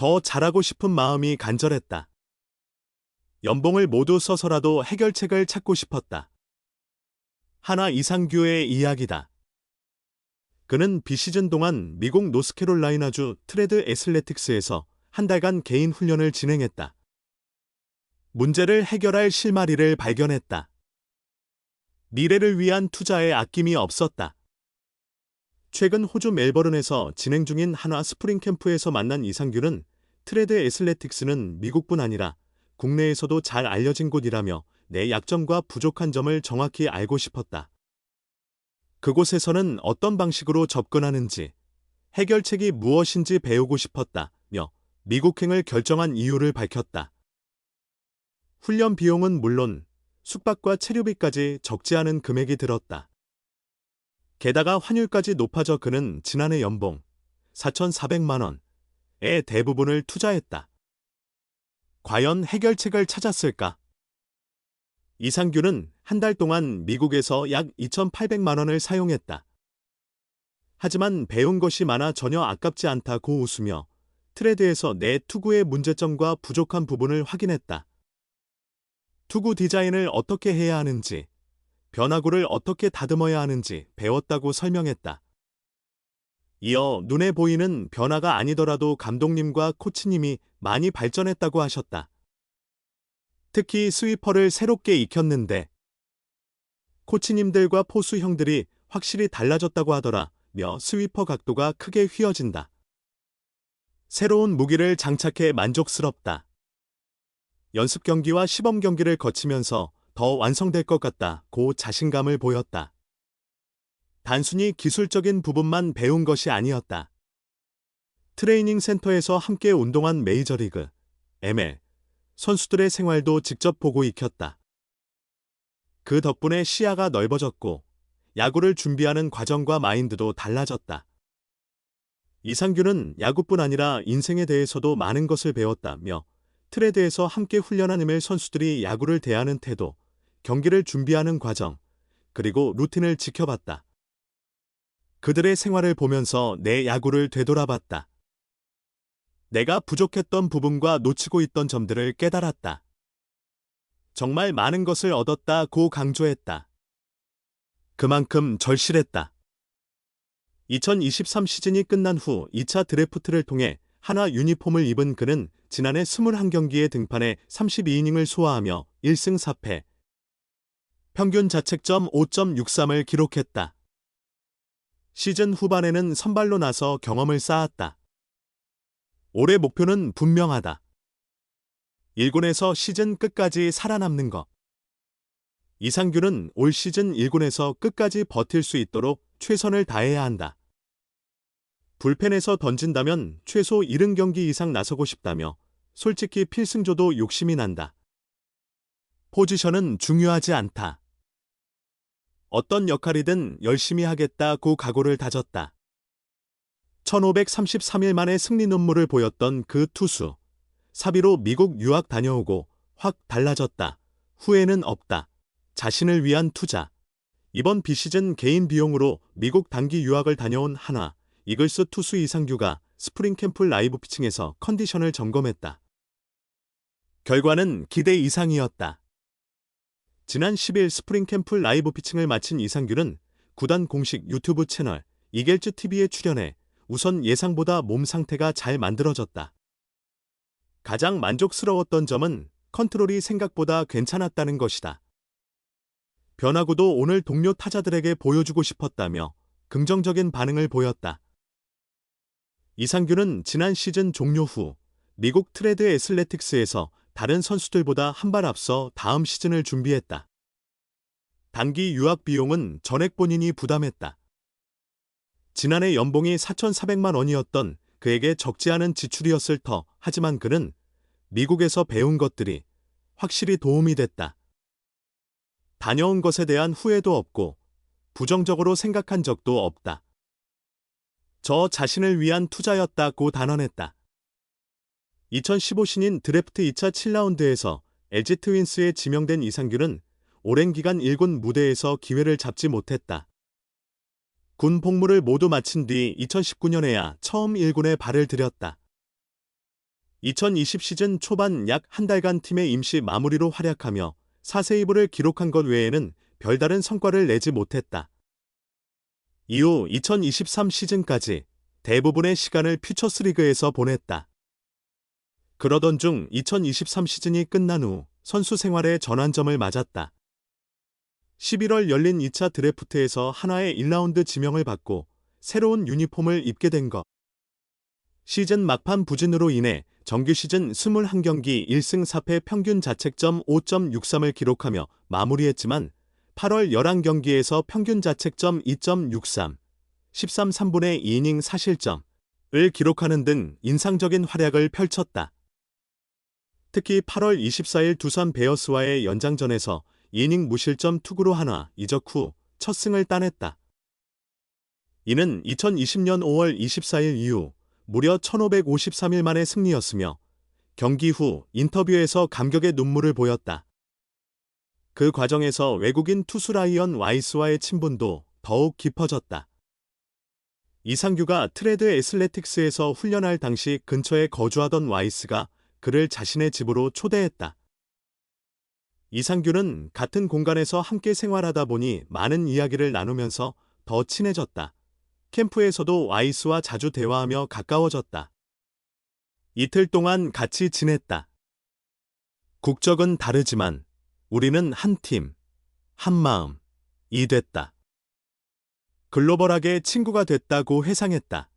더 잘하고 싶은 마음이 간절했다. 연봉을 모두 써서라도 해결책을 찾고 싶었다. 하나 이상규의 이야기다. 그는 비시즌 동안 미국 노스캐롤라이나주 트레드 애슬레틱스에서 한 달간 개인 훈련을 진행했다. 문제를 해결할 실마리를 발견했다. 미래를 위한 투자에 아낌이 없었다. 최근 호주 멜버른에서 진행 중인 한화 스프링 캠프에서 만난 이상규는 트레드 애슬레틱스는 미국뿐 아니라 국내에서도 잘 알려진 곳이라며 내 약점과 부족한 점을 정확히 알고 싶었다. 그곳에서는 어떤 방식으로 접근하는지, 해결책이 무엇인지 배우고 싶었다며 미국행을 결정한 이유를 밝혔다. 훈련 비용은 물론 숙박과 체류비까지 적지 않은 금액이 들었다. 게다가 환율까지 높아져 그는 지난해 연봉 4,400만 원 의 대부분을 투자했다. 과연 해결책을 찾았을까? 이상규는 한 달 동안 미국에서 약 2,800만 원을 사용했다. 하지만 배운 것이 많아 전혀 아깝지 않다고 웃으며 트레드에서 내 투구의 문제점과 부족한 부분을 확인했다. 투구 디자인을 어떻게 해야 하는지, 변화구를 어떻게 다듬어야 하는지 배웠다고 설명했다. 이어 눈에 보이는 변화가 아니더라도 감독님과 코치님이 많이 발전했다고 하셨다. 특히 스위퍼를 새롭게 익혔는데 코치님들과 포수 형들이 확실히 달라졌다고 하더라 며 스위퍼 각도가 크게 휘어진다. 새로운 무기를 장착해 만족스럽다. 연습 경기와 시범 경기를 거치면서 더 완성될 것 같다 고 자신감을 보였다. 단순히 기술적인 부분만 배운 것이 아니었다. 트레이닝 센터에서 함께 운동한 메이저리그, ML, 선수들의 생활도 직접 보고 익혔다. 그 덕분에 시야가 넓어졌고 야구를 준비하는 과정과 마인드도 달라졌다. 이상규는 야구뿐 아니라 인생에 대해서도 많은 것을 배웠다며 트레드에서 함께 훈련한 ML 선수들이 야구를 대하는 태도, 경기를 준비하는 과정, 그리고 루틴을 지켜봤다. 그들의 생활을 보면서 내 야구를 되돌아봤다. 내가 부족했던 부분과 놓치고 있던 점들을 깨달았다. 정말 많은 것을 얻었다 고 강조했다. 그만큼 절실했다. 2023 시즌이 끝난 후 2차 드래프트를 통해 한화 유니폼을 입은 그는 지난해 21경기에 등판해 32이닝을 소화하며 1승 4패, 평균 자책점 5.63을 기록했다. 시즌 후반에는 선발로 나서 경험을 쌓았다. 올해 목표는 분명하다. 1군에서 시즌 끝까지 살아남는 것. 이상규는 올 시즌 1군에서 끝까지 버틸 수 있도록 최선을 다해야 한다. 불펜에서 던진다면 최소 70경기 이상 나서고 싶다며 솔직히 필승조도 욕심이 난다. 포지션은 중요하지 않다. 어떤 역할이든 열심히 하겠다고 각오를 다졌다. 1533일 만에 승리 눈물을 보였던 그 투수. 사비로 미국 유학 다녀오고 확 달라졌다. 후회는 없다. 자신을 위한 투자. 이번 비시즌 개인 비용으로 미국 단기 유학을 다녀온 한화, 이글스 투수 이상규가 스프링 캠프 라이브 피칭에서 컨디션을 점검했다. 결과는 기대 이상이었다. 지난 10일 스프링 캠프 라이브 피칭을 마친 이상규는 구단 공식 유튜브 채널 이겔즈 TV에 출연해 우선 예상보다 몸 상태가 잘 만들어졌다. 가장 만족스러웠던 점은 컨트롤이 생각보다 괜찮았다는 것이다. 변화구도 오늘 동료 타자들에게 보여주고 싶었다며 긍정적인 반응을 보였다. 이상규는 지난 시즌 종료 후 미국 트레드 애슬레틱스에서 다른 선수들보다 한 발 앞서 다음 시즌을 준비했다. 단기 유학 비용은 전액 본인이 부담했다. 지난해 연봉이 4,400만 원이었던 그에게 적지 않은 지출이었을 터 하지만 그는 미국에서 배운 것들이 확실히 도움이 됐다. 다녀온 것에 대한 후회도 없고 부정적으로 생각한 적도 없다. 저 자신을 위한 투자였다고 단언했다. 2015 신인 드래프트 2차 7라운드에서 LG 트윈스에 지명된 이상규는 오랜 기간 1군 무대에서 기회를 잡지 못했다. 군 복무를 모두 마친 뒤 2019년에야 처음 1군에 발을 들였다. 2020 시즌 초반 약 한 달간 팀의 임시 마무리로 활약하며 4세이브를 기록한 것 외에는 별다른 성과를 내지 못했다. 이후 2023 시즌까지 대부분의 시간을 퓨처스리그에서 보냈다. 그러던 중 2023 시즌이 끝난 후 선수 생활에 전환점을 맞았다. 11월 열린 2차 드래프트에서 하나의 1라운드 지명을 받고 새로운 유니폼을 입게 된 것. 시즌 막판 부진으로 인해 정규 시즌 21경기 1승 4패 평균 자책점 5.63을 기록하며 마무리했지만 8월 11경기에서 평균 자책점 2.63, 13 3분의 2이닝 사실점을 기록하는 등 인상적인 활약을 펼쳤다. 특히 8월 24일 두산 베어스와의 연장전에서 2이닝 무실점 투구로 한화 이적 후 첫 승을 따냈다. 이는 2020년 5월 24일 이후 무려 1553일 만의 승리였으며 경기 후 인터뷰에서 감격의 눈물을 보였다. 그 과정에서 외국인 투수 라이언 와이스와의 친분도 더욱 깊어졌다. 이상규가 트레드 애슬레틱스에서 훈련할 당시 근처에 거주하던 와이스가 그를 자신의 집으로 초대했다. 이상규는 같은 공간에서 함께 생활하다 보니 많은 이야기를 나누면서 더 친해졌다. 캠프에서도 와이스와 자주 대화하며 가까워졌다. 이틀 동안 같이 지냈다. 국적은 다르지만 우리는 한 팀, 한 마음 이 됐다. 글로벌하게 친구가 됐다고 회상했다.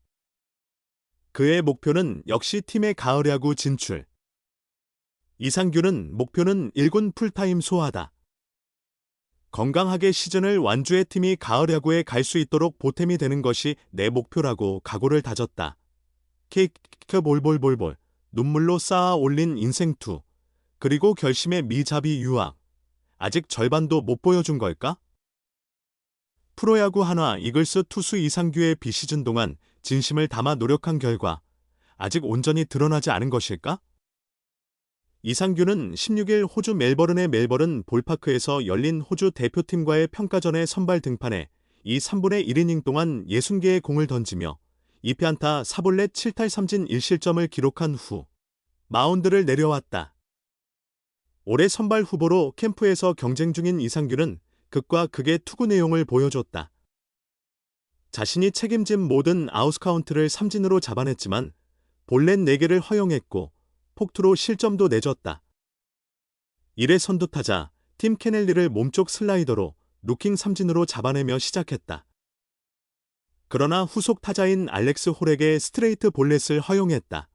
그의 목표는 역시 팀의 가을 야구 진출. 이상규는 목표는 1군 풀타임 소화다. 건강하게 시즌을 완주의 팀이 가을 야구에 갈 수 있도록 보탬이 되는 것이 내 목표라고 각오를 다졌다. 케이크 볼볼볼볼 눈물로 쌓아 올린 인생투 그리고 결심의 미자비 유학 아직 절반도 못 보여준 걸까? 프로야구 한화 이글스 투수 이상규의 비시즌 동안 진심을 담아 노력한 결과 아직 온전히 드러나지 않은 것일까? 이상규는 16일 호주 멜버른의 멜버른 볼파크에서 열린 호주 대표팀과의 평가전에 선발 등판해 이 3분의 1이닝 동안 60개의 공을 던지며 2피안타 4볼넷 7탈 3진 1실점을 기록한 후 마운드를 내려왔다. 올해 선발 후보로 캠프에서 경쟁 중인 이상규는 극과 극의 투구 내용을 보여줬다. 자신이 책임진 모든 아웃카운트를 삼진으로 잡아냈지만 볼넷 4개를 허용했고 폭투로 실점도 내줬다. 이래 선두타자 팀 케넬리를 몸쪽 슬라이더로 루킹 삼진으로 잡아내며 시작했다. 그러나 후속 타자인 알렉스 홀에게 스트레이트 볼넷을 허용했다.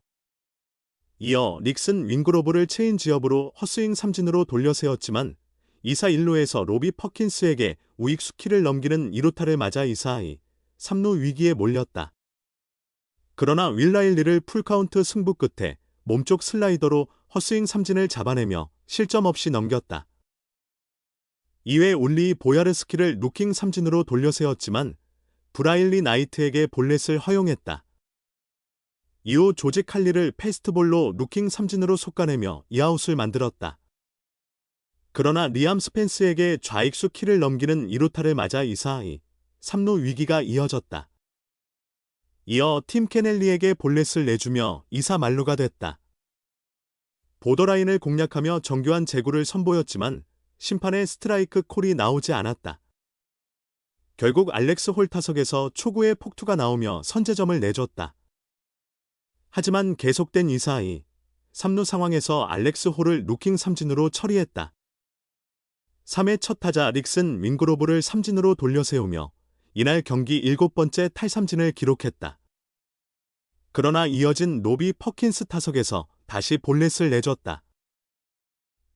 이어 릭슨 윙그로브를 체인 지업으로 헛스윙 삼진으로 돌려세웠지만 2사 1루에서 로비 퍼킨스에게 우익 수 키를 넘기는 2루타를 맞아 2사 2, 3루 위기에 몰렸다. 그러나 윌라일리를 풀카운트 승부 끝에 몸쪽 슬라이더로 헛스윙 삼진을 잡아내며 실점 없이 넘겼다. 이외 올리 보야르스키를 루킹 삼진으로 돌려세웠지만 브라일리 나이트에게 볼넷을 허용했다. 이후 조지 칼리를 패스트볼로 루킹 삼진으로 솎아내며 이아웃을 만들었다. 그러나 리암 스펜스에게 좌익수 키를 넘기는 2루타를 맞아 2사2, 3루 위기가 이어졌다. 이어 팀 케넬리에게 볼넷을 내주며 2사 만루가 됐다. 보더라인을 공략하며 정교한 제구를 선보였지만 심판의 스트라이크 콜이 나오지 않았다. 결국 알렉스 홀 타석에서 초구의 폭투가 나오며 선제점을 내줬다. 하지만 계속된 2사2, 3루 상황에서 알렉스 홀을 루킹 삼진으로 처리했다. 3회 첫 타자 릭슨 윙그로브를 삼진으로 돌려세우며 이날 경기 일곱 번째 탈삼진을 기록했다. 그러나 이어진 로비 퍼킨스 타석에서 다시 볼넷을 내줬다.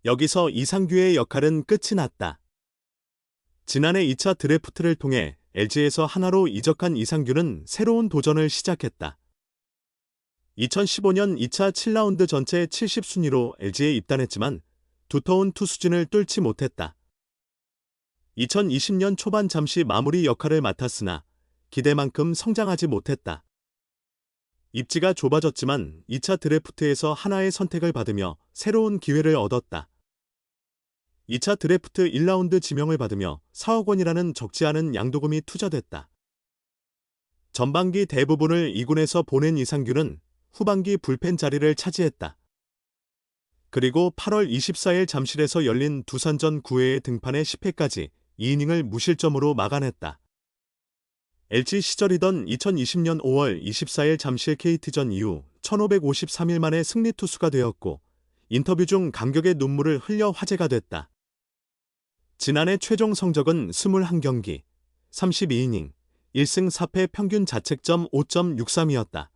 여기서 이상규의 역할은 끝이 났다. 지난해 2차 드래프트를 통해 LG에서 하나로 이적한 이상규는 새로운 도전을 시작했다. 2015년 2차 7라운드 전체 70순위로 LG에 입단했지만 두터운 투수진을 뚫지 못했다. 2020년 초반 잠시 마무리 역할을 맡았으나 기대만큼 성장하지 못했다. 입지가 좁아졌지만 2차 드래프트에서 하나의 선택을 받으며 새로운 기회를 얻었다. 2차 드래프트 1라운드 지명을 받으며 4억 원이라는 적지 않은 양도금이 투자됐다. 전반기 대부분을 2군에서 보낸 이상규는 후반기 불펜 자리를 차지했다. 그리고 8월 24일 잠실에서 열린 두산전 9회의 등판에 10회까지 2이닝을 무실점으로 막아냈다. LG 시절이던 2020년 5월 24일 잠실 KT전 이후 1553일 만에 승리 투수가 되었고 인터뷰 중 감격의 눈물을 흘려 화제가 됐다. 지난해 최종 성적은 21경기, 32이닝, 1승 4패 평균 자책점 5.63이었다.